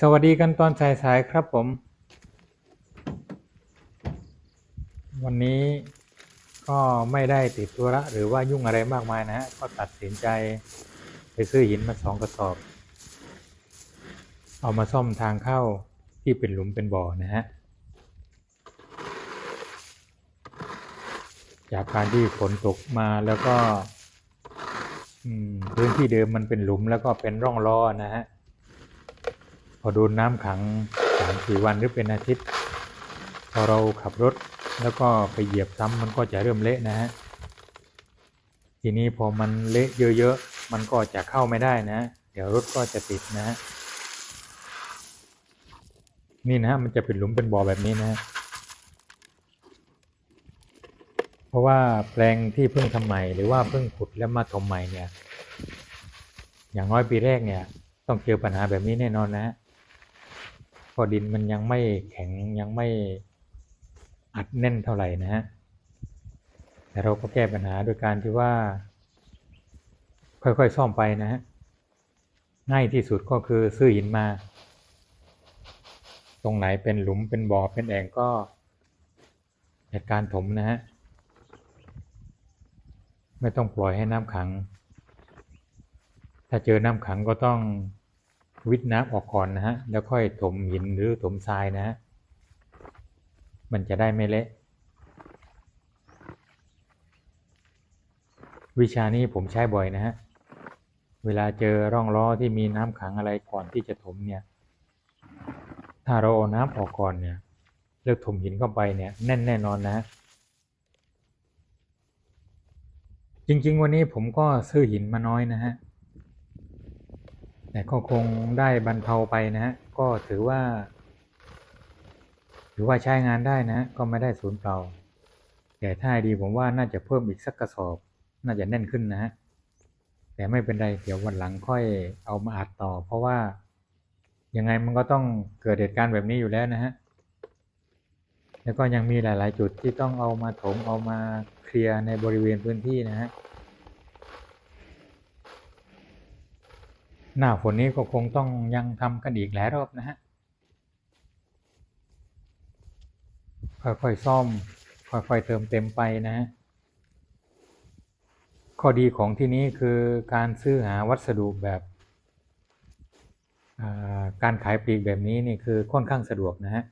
สวัสดีกันตอนสายๆครับผม วันนี้ก็ไม่ได้ติดธุระหรือว่ายุ่งอะไรมากมายนะฮะ ก็ตัดสินใจไปซื้อหินมาสองกระสอบ เอามาซ่อมทางเข้าที่เป็นหลุมเป็นบ่อนะฮะ จากการที่ฝนตกมาแล้วก็อืมพื้นที่เดิมมันเป็นหลุมแล้วก็เป็นร่องล้อนะฮะ พอโดนน้ำขังสามสี่วันหรือเป็นอาทิตย์ พอเราขับรถแล้วก็ไปเหยียบซ้ำมันก็จะเริ่มเละนะฮะทีนี้พอมันเละเยอะๆ มันก็จะเข้าไม่ได้นะ เดี๋ยวรถก็จะติดนะฮะนี่นะฮะมันจะเป็นหลุมเป็นบ่อแบบนี้นะฮะเพราะว่าแปลงที่เพิ่งทำใหม่หรือว่าเพิ่งขุดแล้วมาถมใหม่เนี่ย อย่างน้อยปีแรกเนี่ย ต้องเจอปัญหาแบบนี้แน่นอนนะฮะ พอดินมันยังไม่แข็งยังไม่อัดแน่นเท่าไหร่นะฮะแต่เราก็แก้ปัญหาโดยการที่ว่า ค่อยๆซ่อมไปนะฮะง่ายที่สุดก็คือซื้อหินมา ตรงไหนเป็นหลุมเป็นบ่อเป็นแอ่งก็จัดการถมนะฮะไม่ต้องปล่อยให้น้ำขัง ถ้าเจอน้ำขังก็ต้อง วิทน้ำออกก่อนนะฮะ แล้วค่อยถมหินหรือถมทรายนะฮะ มันจะได้ไม่เละ วิชานี้ผมใช้บ่อยนะฮะ เวลาเจอร่องล้อที่มีน้ำขังอะไรก่อนที่จะถมเนี่ย ถ้าเราเอาน้ำออกก่อนเนี่ย เลือกถมหินเข้าไปเนี่ย แน่นแน่นอนนะฮะจริง ๆ วันนี้ผมก็ซื้อหินมาน้อยนะฮะ แต่ก็คงได้บรรเทาไปนะฮะ ก็ถือว่า ถือว่าใช้งานได้นะฮะก็ไม่ได้สูญเปล่า แต่ถ้าดีผมว่าน่าจะเพิ่มอีกสักกระสอบ น่าจะแน่นขึ้นนะฮะ แต่ไม่เป็นไร เดี๋ยววันหลังค่อยเอามาอัดต่อ เพราะว่ายังไงมันก็ต้องเกิดเหตุการณ์แบบนี้อยู่แล้วนะฮะ แล้วก็ยังมีหลาย ๆ จุดที่ต้องเอามาถมเอามาเคลียร์ในบริเวณพื้นที่นะฮะ หน้าฝนนี้ก็คงต้องยังทำกันอีกหลายรอบนะฮะ ค่อยๆซ่อม ค่อยๆเติมเต็มไปนะฮะ ข้อดีของที่นี้คือการซื้อหาวัสดุแบบาการขายปลีกแบบนี้นี่คือค่อนข้างสะดวกนะฮะ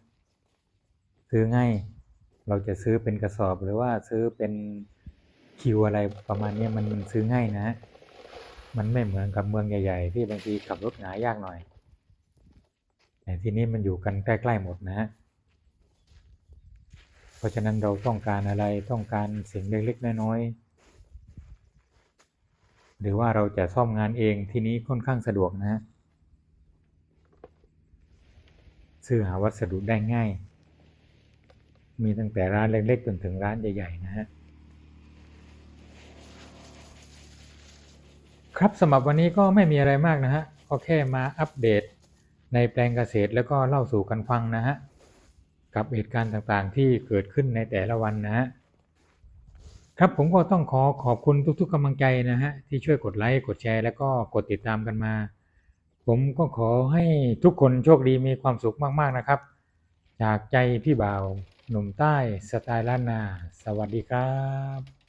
ซื้อง่าย เราจะซื้อเป็นกระสอบหรือว่าซื้อเป็นคิวอะไรประมาณนี้มันซื้อง่ายนะฮะ มันไม่เหมือนกับเมืองใหญ่ ๆ ที่บางทีขับรถหงายยากหน่อย แต่ที่นี้มันอยู่กันใกล้ๆหมดนะฮะเพราะฉะนั้นเราต้องการอะไรต้องการสิ่งเล็กๆน้อยๆหรือว่าเราจะซ่อมงานเองที่นี้ค่อนข้างสะดวกนะฮะซื้อหาวัสดุได้ง่าย มีตั้งแต่ร้านเล็กๆจนถึงร้านใหญ่ ๆ นะฮะ ครับสำหรับวันนี้ก็ไม่มีอะไรมากนะฮะก็แค่มาอัปเดตในแปลงเกษตรแล้วก็เล่าสู่กันฟังนะฮะกับเหตุการณ์ต่างๆ ที่เกิดขึ้นในแต่ละวันนะฮะครับผมก็ต้องขอขอบคุณทุกๆกำลังใจนะฮะที่ช่วยกดไลค์กดแชร์ แล้วก็กดติดตามกันมา ผมก็ขอให้ทุกคนโชคดีมีความสุขมากๆนะครับ จากใจพี่บ่าว หนุ่มใต้สไตล์ล้านนา สวัสดีครับ